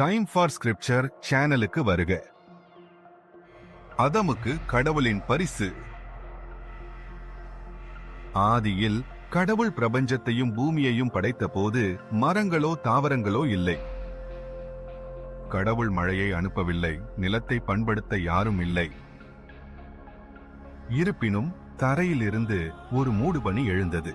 Time for scripture சேனலுக்கு வருக. அதமுக்கு கடவுளின் பரிசு. ஆதியில் கடவுள் பிரபஞ்சத்தையும் பூமியையும் படைத்த போது மரங்களோ தாவரங்களோ இல்லை. கடவுள் மழையை அனுப்பவில்லை நிலத்தை பண்படுத்த யாரும் இல்லை. இருப்பினும் தரையிலிருந்து ஒரு மூடுபனி எழுந்தது.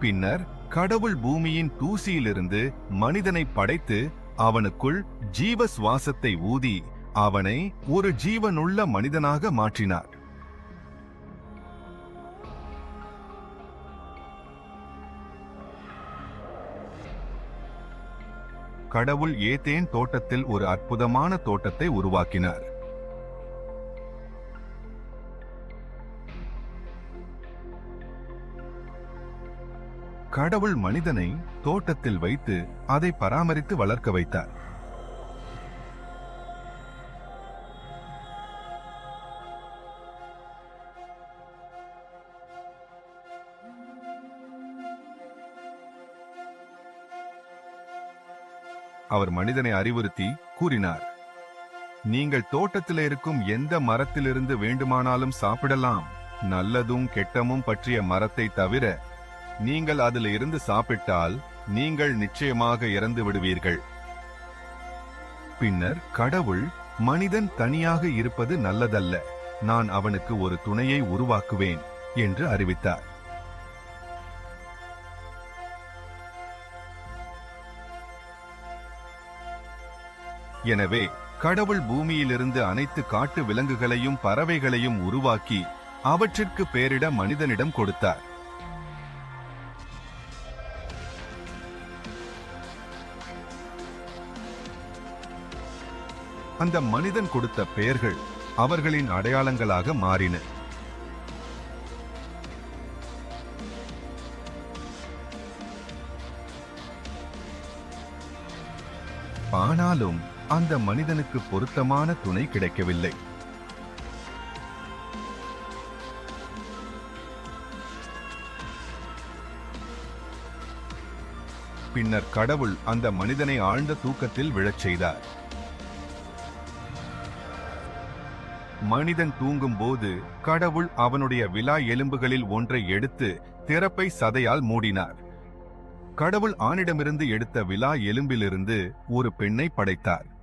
பின்னர் கடவுள் பூமியின் தூசியிலிருந்து மனிதனை படைத்து அவனுக்குள் ஜீவ சுவாசத்தை ஊதி அவனை ஒரு ஜீவனுள்ள மனிதனாக மாற்றினார். கடவுள் ஏதேன் தோட்டத்தில் ஒரு அற்புதமான தோட்டத்தை உருவாக்கினார். கடவுள் மனிதனை தோட்டத்தில் வைத்து அதை பராமரித்து வளர்க்க வைத்தார். அவர் மனிதனை அறிவுறுத்தி கூறினார் நீங்கள் தோட்டத்தில் இருக்கும் எந்த மரத்திலிருந்து வேண்டுமானாலும் சாப்பிடலாம். நல்லதும் கெட்டமும் பற்றிய மரத்தை தவிர நீங்கள் அதில் இருந்து சாப்பிட்டால் நீங்கள் நிச்சயமாக இறந்து விடுவீர்கள். பின்னர் கடவுள் மனிதன் தனியாக இருப்பது நல்லதல்ல. நான் அவனுக்கு ஒரு துணையை உருவாக்குவேன் என்று அறிவித்தார். எனவே கடவுள் பூமியிலிருந்து அனைத்து காட்டு விலங்குகளையும் பறவைகளையும் உருவாக்கி அவற்றிற்கு பேரிட மனிதனிடம் கொடுத்தார். அந்த மனிதன் கொடுத்த பெயர்கள் அவர்களின் அடையாளங்களாக மாறின. ஆனாலும் அந்த மனிதனுக்கு பொருத்தமான துணை கிடைக்கவில்லை. பின்னர் கடவுள் அந்த மனிதனை ஆழ்ந்த தூக்கத்தில் விழச் செய்தார். மனிதன் தூங்கும்போது கடவுள் அவனுடைய விழா எலும்புகளில் ஒன்றை எடுத்து திறப்பை சதையால் மூடினார். கடவுள் ஆணிடமிருந்து எடுத்த விழா எலும்பிலிருந்து ஒரு பெண்ணை படைத்தார்.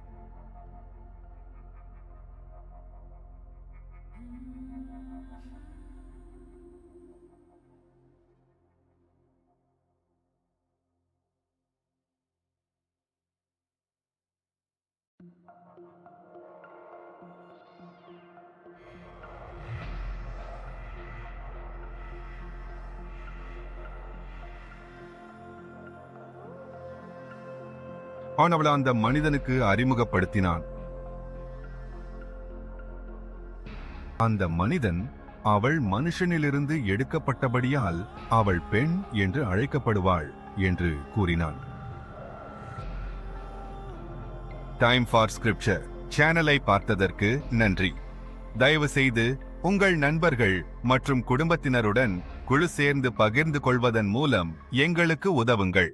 அவன் அவளை அந்த மனிதனுக்கு அறிமுகப்படுத்தினான். அந்த மனிதன் அவள் மனுஷனிலிருந்து எடுக்கப்பட்டபடியால் அவள் பெண் என்று அழைக்கப்படுவாள் என்று கூறினான். டைம் ஃபார் ஸ்கிரிப்சர் சேனலை பார்த்ததற்கு நன்றி. தயவு செய்து உங்கள் நண்பர்கள் மற்றும் குடும்பத்தினருடன் குழு சேர்ந்து பகிர்ந்து கொள்வதன் மூலம் எங்களுக்கு உதவுங்கள்.